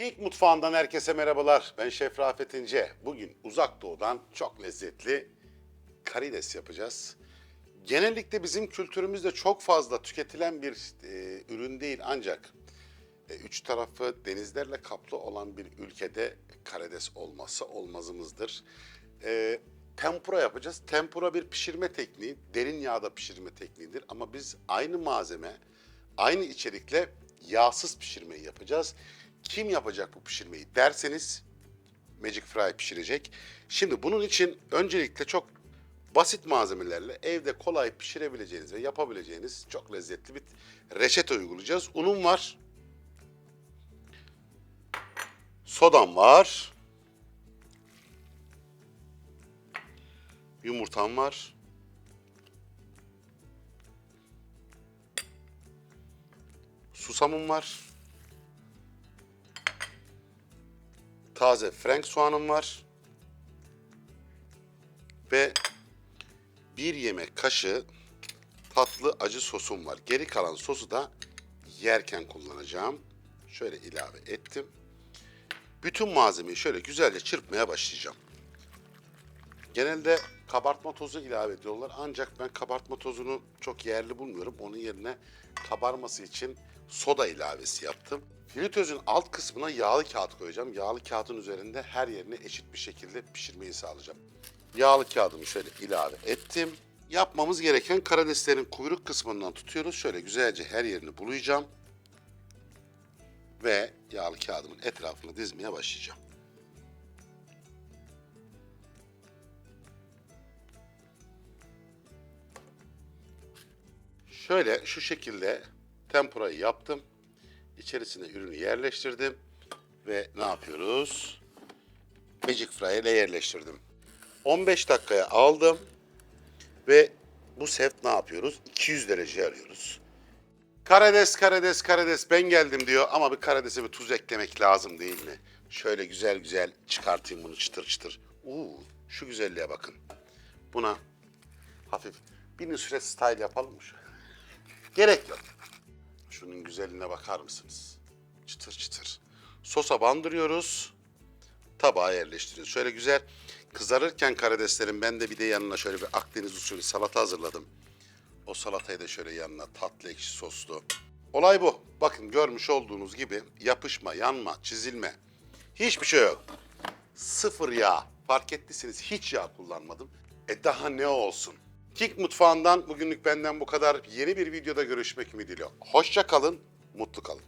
Geek Mutfağı'ndan herkese merhabalar. Ben Şef Rafet İnce. Bugün uzak doğudan çok lezzetli karides yapacağız. Genellikle bizim kültürümüzde çok fazla tüketilen bir e, ürün değil ancak e, üç tarafı denizlerle kaplı olan bir ülkede karides olması olmazımızdır. E, tempura yapacağız. Tempura bir pişirme tekniği, derin yağda pişirme tekniğidir ama biz aynı malzeme, aynı içerikle yağsız pişirmeyi yapacağız. Kim yapacak bu pişirmeyi derseniz Magic Fry pişirecek. Şimdi bunun için öncelikle çok basit malzemelerle evde kolay pişirebileceğiniz ve yapabileceğiniz çok lezzetli bir reçete uygulayacağız. Unum var. Sodam var. Yumurtam var. Susamım var. Taze frank soğanım var. Ve bir yemek kaşığı tatlı acı sosum var. Geri kalan sosu da yerken kullanacağım. Şöyle ilave ettim. Bütün malzemeyi şöyle güzelce çırpmaya başlayacağım. Genelde kabartma tozu ilave ediyorlar ancak ben kabartma tozunu çok yerli bulmuyorum. Onun yerine kabarması için soda ilavesi yaptım. Fritözün alt kısmına yağlı kağıt koyacağım. Yağlı kağıdın üzerinde her yerine eşit bir şekilde pişirmeyi sağlayacağım. Yağlı kağıdımı şöyle ilave ettim. Yapmamız gereken karideslerin kuyruk kısmından tutuyoruz. Şöyle güzelce her yerini bulayacağım. Ve yağlı kağıdımın etrafını dizmeye başlayacağım. Şöyle şu şekilde tempurayı yaptım. İçerisine ürünü yerleştirdim. Ve ne yapıyoruz? Magic Fry ile yerleştirdim. 15 dakikaya aldım. Ve bu sefer ne yapıyoruz? 200 derece arıyoruz. Karides, karides, karides ben geldim diyor ama bir karidese bir tuz eklemek lazım değil mi? Şöyle güzel güzel çıkartayım bunu çıtır çıtır. Uuu şu güzelliğe bakın. Buna hafif bir nusret style yapalım mı? Gerek yok. Şunun güzelliğine bakar mısınız? Çıtır çıtır. Sosa bandırıyoruz. Tabağa yerleştiriyoruz. Şöyle güzel kızarırken karideslerin ben de bir de yanına şöyle bir Akdeniz usulü salata hazırladım. O salatayı da şöyle yanına tatlı ekşi soslu. Olay bu. Bakın görmüş olduğunuz gibi yapışma, yanma, çizilme. Hiçbir şey yok. Sıfır yağ. Fark ettiyseniz hiç yağ kullanmadım. E daha ne olsun? Kik Mutfağı'ndan bugünlük benden bu kadar. Yeni bir videoda görüşmek ümidiyle. Hoşça kalın, mutlu kalın.